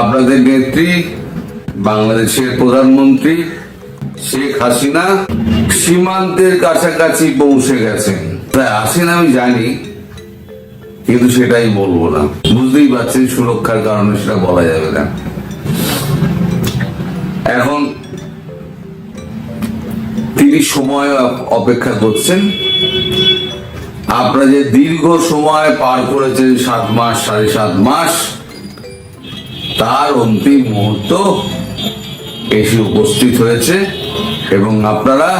আপনাদের নেত্রী বাংলাদেশের প্রধানমন্ত্রী শেখ হাসিনা সীমান্তের কাছাকাছি পৌঁছে গেছেন। তাই আসেন আমি জানি, কিন্তু সেটাই বলব না। বুঝতেই পারছেন সুরক্ষার কারণে সেটা বলা যাবে না। এখন তিনি সময় অপেক্ষা করছেন। আপনারা যে দীর্ঘ সময় পার করেছেন, সাত মাস, সাড়ে সাত মাস তার অন্তিম মুহূর্ত এসে উপস্থিত হয়েছে এবং আপনারা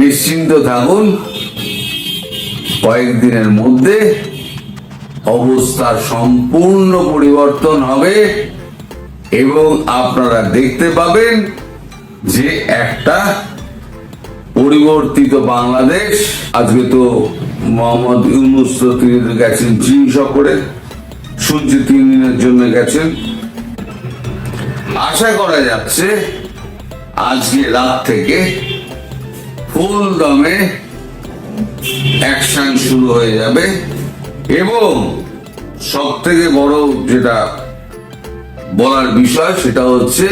নিশ্চিন্ত থাকুন, কয়েকদিনের মধ্যে অবস্থার সম্পূর্ণ পরিবর্তন হবে এবং আপনারা দেখতে পাবেন যে একটা পরিবর্তিত বাংলাদেশ, আজকে তো মোহাম্মদ ইউনুস গেছেন চীন সফরে। সূর্য তিন দিনের জন্য গেছেন আশা করা যাচ্ছে আজকে রাত থেকে ফুল দমে অ্যাকশন শুরু হয়ে যাবে এবং সব থেকে বড় যেটা বলার বিষয় সেটা হচ্ছে,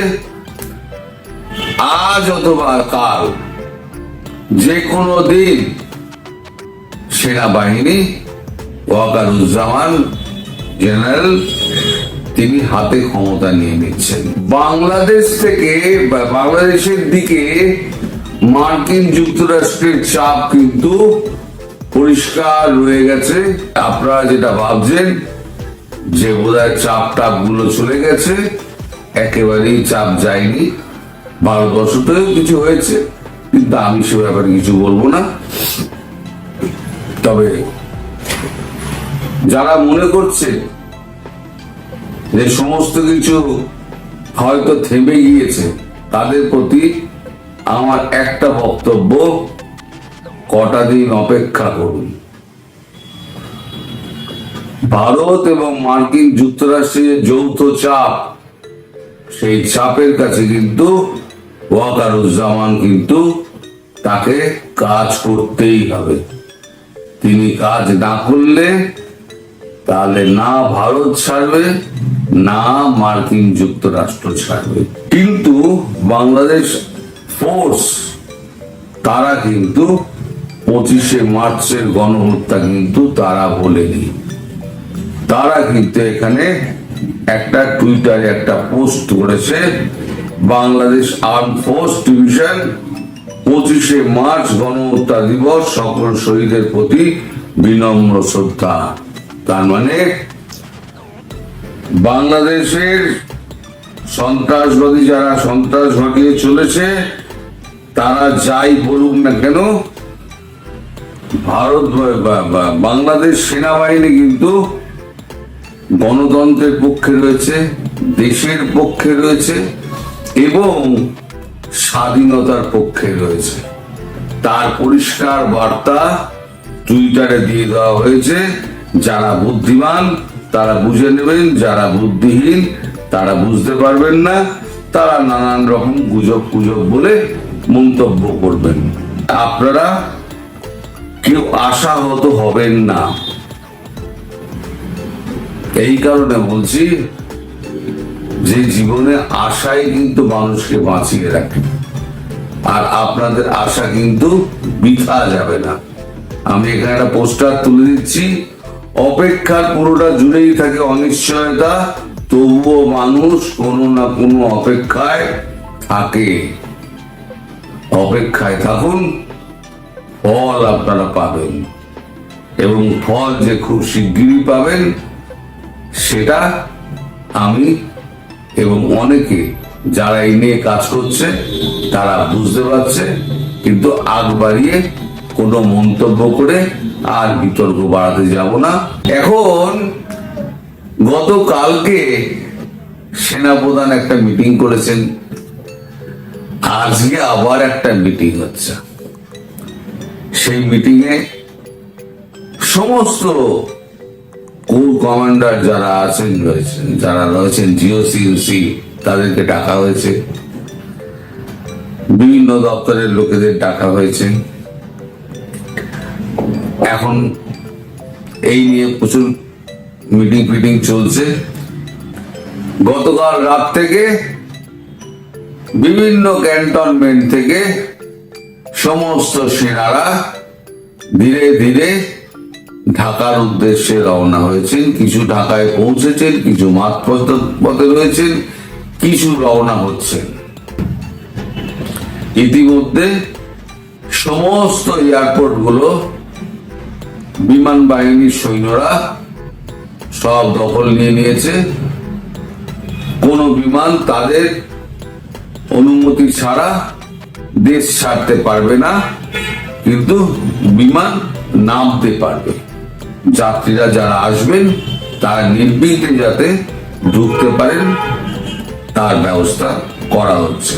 আজ অথবা কাল যে কোনো দিন সেনাবাহিনী ওয়াকারুজ্জামান জেনারেল, তিনি হাতে ক্ষমতা নিয়ে নিচ্ছেন। বাংলাদেশ থেকে বাংলাদেশের দিকে মার্কিন যুক্তরাষ্ট্রের চাপ কিন্তু পরিষ্কার রয়ে গেছে। আপনারা যেটা ভাবছেন, যে বোধহয় চাপ টাপগুলো চলে গেছে, একেবারেই চাপ যায়নি। ভারতবর্ষতেও কিছু হয়েছে, কিন্তু আমি সে ব্যাপারে কিছু বলব না। তবে যারা মনে করছে যে সমস্ত কিছু হয়তো থেমে গিয়েছে, তাদের প্রতি আমার একটা বক্তব্য, কটা দিন অপেক্ষা করুন। ভারত এবং মার্কিন যুক্তরাষ্ট্রের যৌথ চাপ, সেই চাপের কাছে কিন্তু ওয়াকারুজ্জামান কিন্তু তাকে কাজ করতেই হবে। তিনি কাজ না করলে তাহলে না ভারত ছাড়বে, না মার্কিন যুক্তরাষ্ট্র ছাড়বে। কিন্তু বাংলাদেশ ফোর্স তারা কিন্তু পঁচিশে মার্চের গণহত্যা কিন্তু তারা বলেনি। তারা কিন্তু এখানে একটা টুইটারে একটা পোস্ট করেছে, বাংলাদেশ আর্ম ফোর্স ডিভিশন পঁচিশে মার্চ গণহত্যা দিবস, সকল শহীদের প্রতি বিনম্র শ্রদ্ধা। তার মানে বাংলাদেশের সন্ত্রাসবাদী যারা সন্ত্রাস ঘটিয়ে চলেছে, তারা যাই বলুক না কেন, ভারত বাংলাদেশ সেনাবাহিনী কিন্তু গণতন্ত্রের পক্ষে রয়েছে, দেশের পক্ষে রয়েছে এবং স্বাধীনতার পক্ষে রয়েছে। তার পরিষ্কার বার্তা টুইটারে দিয়ে দেওয়া হয়েছে। যারা বুদ্ধিমান, তারা বুঝে নেবেন, যারা বুদ্ধিহীন, তারা বুঝতে পারবেন না, তারা নানান রকম গুজব গুজব বলে মন্তব্য করবেন। আপনারা কেউ আশাহত হবেন না। এই কারণে বলছি, যে জীবনে আশাই কিন্তু মানুষকে বাঁচিয়ে রাখে। আর আপনাদের আশা কিন্তু বৃথা যাবে না। আমি এখানে একটা পোস্টার তুলে দিচ্ছি। অপেক্ষার পুরোটা জুড়েই থাকে অনিশ্চয়তা, তবুও মানুষ কোনো না কোনো অপেক্ষায় থাকে। অপেক্ষায় থাকুন, ফল আপনারা পাবেন এবং ফল যে খুব শিগগিরই পাবেন, সেটা আমি এবং অনেকে যারা এই নিয়ে কাজ করছে, তারা বুঝতে পারছে, কিন্তু আগ বাড়িয়ে কোনো মন্তব্য করে আর বিতর্ক বাড়াতে যাব না। এখন গতকালকে সেনাপ্রধান একটা মিটিং করেছেন। আজকে আবার একটা মিটিং হচ্ছে। সেই মিটিংয়ে সমস্ত কোর কমান্ডার যারা আছেন, রয়েছেন, যারা রয়েছেন জিও সিউসি তাদেরকে ডাকা হয়েছে। বিভিন্ন দপ্তরের লোকেদের ডাকা হয়েছে। এখন এই নিয়ে প্রচুর মিটিং ফিটিং চলছে। গতকাল রাত থেকে বিভিন্ন ক্যান্টনমেন্ট থেকে সমস্ত সেনারা ধীরে ধীরে ঢাকার উদ্দেশ্যে রওনা হয়েছেন। কিছু ঢাকায় পৌঁছেছেন, কিছু মাঝপথ পথে রয়েছেন, কিছু রওনা হচ্ছেন। ইতিমধ্যে সমস্ত এয়ারপোর্টগুলো বিমান বাহিনীর সৈন্যরা সব দখল নিয়ে নিয়েছে। কোনো বিমান তাদের অনুমতি ছাড়া দেশ ছাড়তে পারবে না, কিন্তু বিমান নামতে পারবে। যাত্রীরা যারা আসবেন, তারা নির্বিঘ্নে যাতে ঢুকতে পারেন, তার ব্যবস্থা করা হচ্ছে।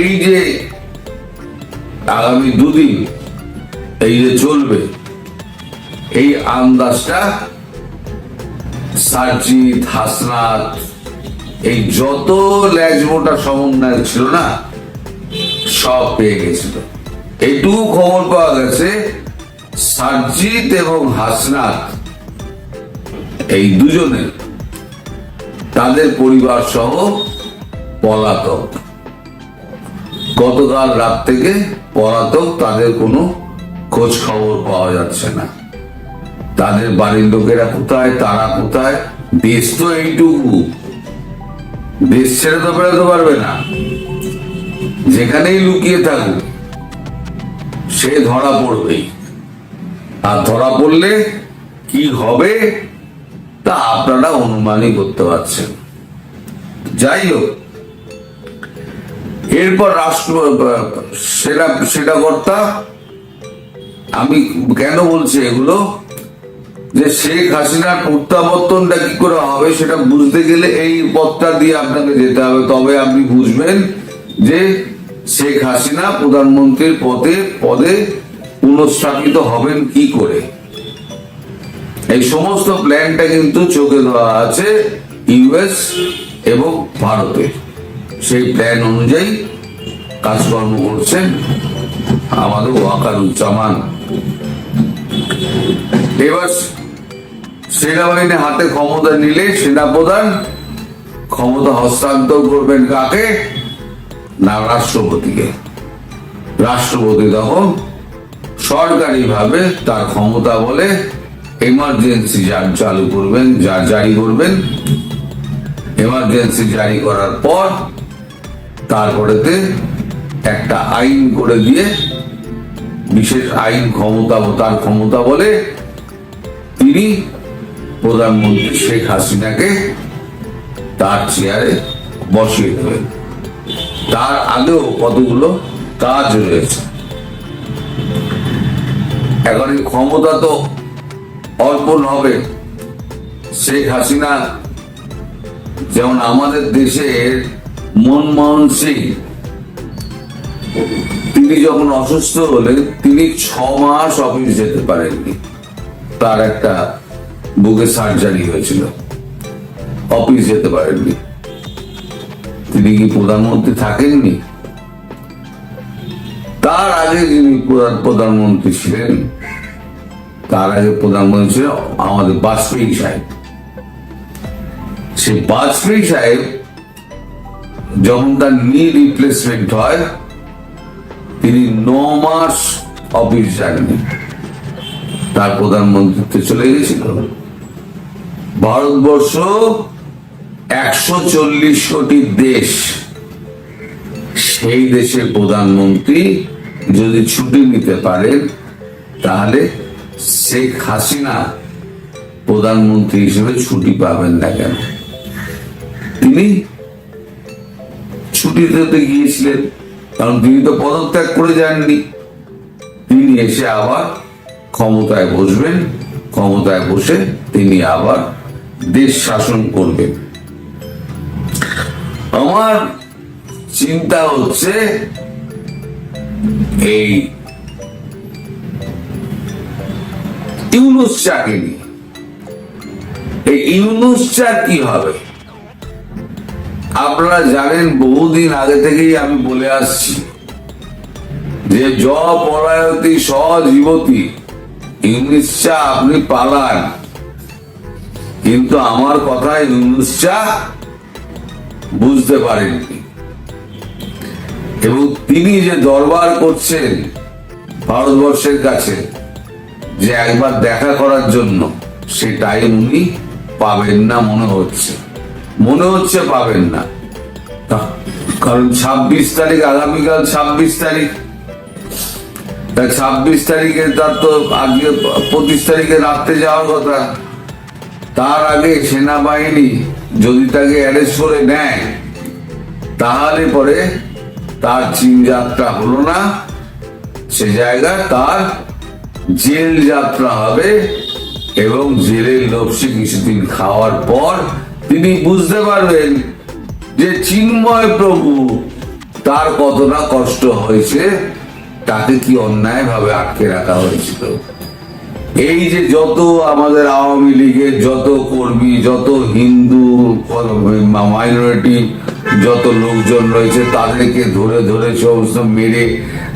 এই যে আগামী দুদিন এই যে চলবে, এই আন্দাজটা সার্জিৎ হাসনাত, এই যত ল্যাজমোটা সমন্বয় ছিল না, সব পেয়ে গেছিল। এইটুকু খবর পাওয়া গেছে সার্জিৎ এবং হাসনাত এই দুজনে তাদের পরিবার সহ পলাতক। গতকাল রাত থেকে পলাতক তাদের কোনো খোঁজ খবর পাওয়া যাচ্ছে না। তাদের বাড়ির লোকেরা কোথায়, তারা কোথায়? দেশ তো এইটুকু। দেশ ছেড়ে তো বেরোতে পারবে না। যেখানেই লুকিয়ে থাকুক, সে ধরা পড়বেই। আর ধরা পড়লে কি হবে, তা আপনারা অনুমানই করতে পারছেন। যাই হোক, এরপর রাষ্ট্র সেটা সেটা কর্তা আমি কেন বলছি এগুলো? যে শেখ হাসিনার প্রত্যাবর্তনটা কি করে হবে সেটা বুঝতে গেলে এই পথটা দিয়ে আপনাকে যেতে হবে। তবে আপনি বুঝবেন যে শেখ হাসিনা প্রধানমন্ত্রীর পদে পদে পুনঃস্থাপিত হবেন কি করে? এই সমস্ত প্ল্যানটা কিন্তু চোখে দেওয়া আছে ইউএস এবং ভারতের সেই প্ল্যান অনুযায়ী কাজকর্ম করছেন আমাদের ওয়াকারুজ্জামান। এবার সেনাবাহিনী হাতে ক্ষমতা নিলে সেনাপ্রধান ক্ষমতা হস্তান্তর করবেন কাকে? না, রাষ্ট্রপতিকে। রাষ্ট্রপতি তখন সরকারিভাবে তার ক্ষমতা বলে এমার্জেন্সি চালু করবেন, যা জারি করবেন। এমার্জেন্সি জারি করার পর তারপরেতে একটা আইন করে দিয়ে বিশেষ আইন ক্ষমতা ও তার ক্ষমতা বলে তিনি প্রধানমন্ত্রী শেখ হাসিনাকে তার চেয়ারে বসিয়ে দেবেন। তার আগেও কতগুলো কাজ রয়েছে। এখন এই ক্ষমতা তো অর্পণ হবে। শেখ হাসিনা যেমন আমাদের দেশের মনমোহন সিং তিনি যখন অসুস্থ হলেন তিনি ছ মাস অফিস যেতে পারেননি। তার একটা বুকে সার্জারি হয়েছিল। অফিস যেতে পারেননি। তিনি কি প্রধানমন্ত্রী থাকেননি? তার আগে যিনি প্রধানমন্ত্রী ছিলেন, তার আগে প্রধানমন্ত্রী ছিলেন আমাদের বাজপেয়ী সাহেব। সেই বাজপেয়ী সাহেব যখন তার নি রিপ্লেসমেন্ট হয় তিনি ন মাস অফিস যাননি তার প্রধানমন্ত্রীত্বে চলে গেছিল। ভারতবর্ষ একশো চল্লিশ কোটি দেশ। সেই দেশের প্রধানমন্ত্রী যদি ছুটি নিতে পারেন, তাহলে শেখ হাসিনা প্রধানমন্ত্রী হিসেবে ছুটি পাবেন না কেন? তিনি ছুটিতে গিয়েছিলেন। কারণ তিনি তো পদত্যাগ করে যাননি। তিনি এসে আবার ক্ষমতায় বসবেন, ক্ষমতায় বসে তিনি আবার দেশ শাসন করবেন। আমার চিন্তা হচ্ছে এই ইউনুস চাকে নিয়ে। এই ইউনুস চা কি হবে? আপনারা জানেন, বহুদিন আগে থেকেই আমি বলে আসছি যে জ পলায়তী সজীবতী, ইংলিশ চা আপনি পালান। কিন্তু আমার কথায় ইউনুসটা বুঝতে পারেননি। এবং তিনি যে দরবার করছেন ভারতবর্ষের কাছে, যে একবার দেখা করার জন্য সে টাইম উনি পাবেন না মনে হচ্ছে। মনে হচ্ছে পাবেন না। কারণ ছাব্বিশ তারিখ, আগামীকাল ছাব্বিশ তারিখ। তা ছাব্বিশ তারিখে তার তো আজকে পঁচিশ তারিখে রাত্রে যাওয়ার কথা। তার আগে সেনাবাহিনী যদি তাকে অ্যারেস্ট করে নেয়, তাহলে পরে তার চীন যাত্রা হলো না। সে জায়গায় তার জেল যাত্রা হবে এবং জেলের লপসে কিছুদিন খাওয়ার পর তিনি বুঝতে পারবেন যে চিন্ময় প্রভু তার কতটা কষ্ট হয়েছে, তাকে কি অন্যায় ভাবে আটকে রাখা হয়েছিল? এই যে যত আমাদের আওয়ামী লীগের যত কর্মী, যত হিন্দু, মাইনরিটি, যত লোকজন রয়েছে, তাদেরকে ধরে ধরে সমস্ত মেরে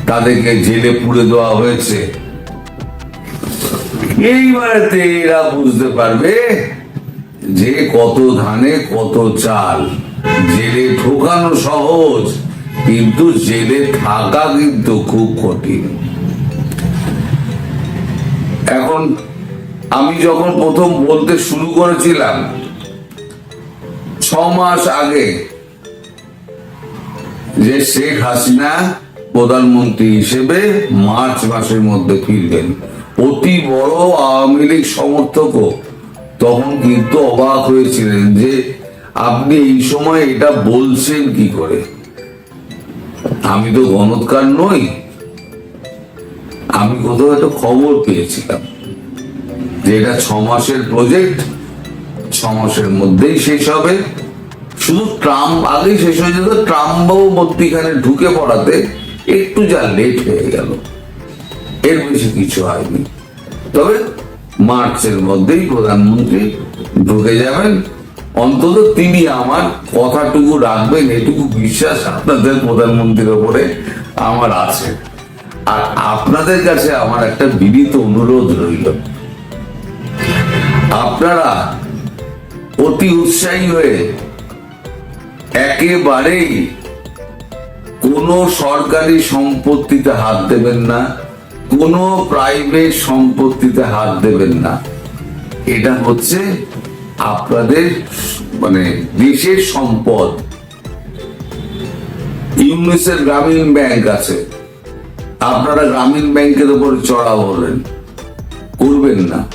তাদেরকে জেলে পুড়ে দেওয়া হয়েছে। এইবারেতে এরা বুঝতে পারবে যে কত ধানে কত চাল, জেলে ঢোকানো সহজ, কিন্তু জেলে থাকা কিন্তু খুব কঠিন। এখন আমি যখন প্রথম বলতে শুরু করেছিলাম, ছ মাস আগে যে শেখ হাসিনা প্রধানমন্ত্রী হিসেবে মার্চ মাসের মধ্যে ফিরবেন, অতি বড় আওয়ামী লীগ সমর্থকও তখন কিন্তু অবাক হয়েছিলেন যে আপনি এই সময় এটা বলছেন কি করে? আমি তো গণৎকার নই। আমি কোথাও একটা খবর পেয়েছিলাম যে এটা ছ মাসের প্রজেক্ট ছ মাসের মধ্যেই শেষ হবে। শুধু ট্রাম্প আগেই শেষ হয়ে যেত ট্রাম্পও মধ্যিখানে ঢুকে পড়াতে একটু যা লেট হয়ে গেল। এর বেশি কিছু হয়নি। তবে মার্চের মধ্যেই প্রধানমন্ত্রী ঢুকে যাবেন। অন্তত তিনি আমার কথাটুকু রাখবেন, এটুকু বিশ্বাস আপনাদের প্রধানমন্ত্রীর ওপরে আমার আছে। আর আপনাদের কাছে আমার একটা বিনীত অনুরোধ রইল। আপনারা অতি উৎসাহী হয়ে একেবারেই কোনো সরকারি সম্পত্তিতে হাত দেবেন না। কোনো প্রাইভেট সম্পত্তিতে হাত দেবেন না। এটা হচ্ছে আপনাদের মানে দেশের সম্পদ। ইউনিসের গ্রামীণ ব্যাংক আছে। আপনারা গ্রামীণ ব্যাংকের উপর চড়া বলেন করবেন না।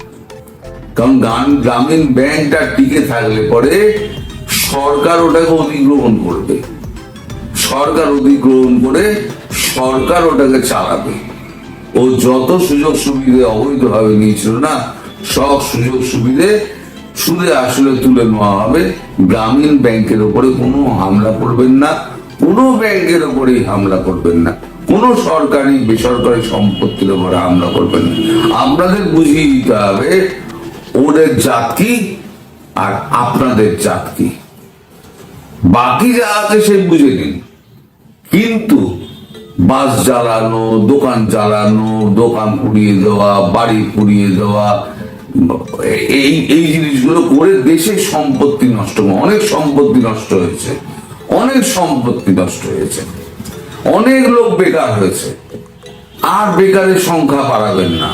কারণ গ্রাম- গ্রামীণ ব্যাংকটা টিকে থাকলে পরে সরকার ওটাকে অধিগ্রহণ করবে। সরকার অধিগ্রহণ করে সরকার ওটাকে চালাবে। ও যত সুযোগ সুবিধে অবৈধভাবে নিয়েছিল না, সব সুযোগ সুবিধে সুদে আসলে তুলে নেওয়া হবে। গ্রামীণ ব্যাংকের উপরে কোনো হামলা করবেন না, কোনো ব্যাংকের উপরেই হামলা করবেন না। কোনো সরকারি, বেসরকারি সম্পত্তির উপরে হামলা করবেন না। আপনাদের বুঝিয়ে দিতে হবে, ওদের জাত কি আর আপনাদের জাত কি। বাকি যা আছে সে বুঝে নিন। কিন্তু বাস জ্বালানো, দোকান জ্বালানো, দোকান পুড়িয়ে দেওয়া, বাড়ি পুড়িয়ে দেওয়া, এই এই জিনিসগুলো করে দেশের সম্পত্তি নষ্ট অনেক সম্পত্তি নষ্ট হয়েছে। অনেক সম্পত্তি নষ্ট হয়েছে। অনেক লোক বেকার হয়েছে। আর বেকারের সংখ্যা বাড়াবেন না।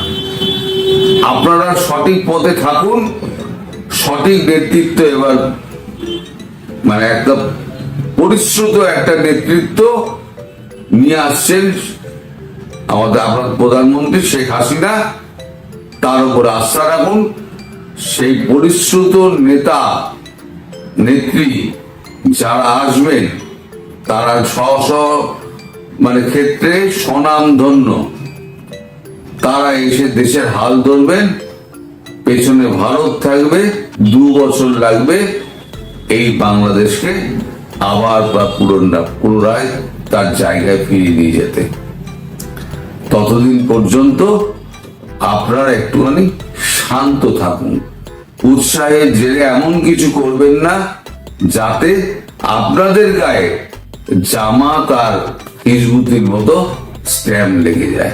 আপনারা সঠিক পথে থাকুন। সঠিক নেতৃত্ব এবার মানে একটা পরিশ্রুত একটা নেতৃত্ব নিয়ে আসছেন আমাদের আপনার প্রধানমন্ত্রী শেখ হাসিনা। তার উপর আস্থা রাখুন। সেই পরিশ্রুত নেতা, নেত্রী যারা আসবেন, তারা স্ব মানে ক্ষেত্রে স্বনাম ধন্য তারা এসে দেশের হাল ধরবেন, পেছনে ভারত থাকবে, দু বছর লাগবে, এই বাংলাদেশকে আবার বা পুনরা পুনরায় তার জায়গায় ফিরিয়ে নিয়ে যেতে। ততদিন পর্যন্ত আপনারা একটুখানি শান্ত থাকুন। উৎসাহের জেরে এমন কিছু করবেন না, যাতে আপনাদের গায়ে জামা তার হিজবুতির মতো স্ট্যাম্প লেগে যায়।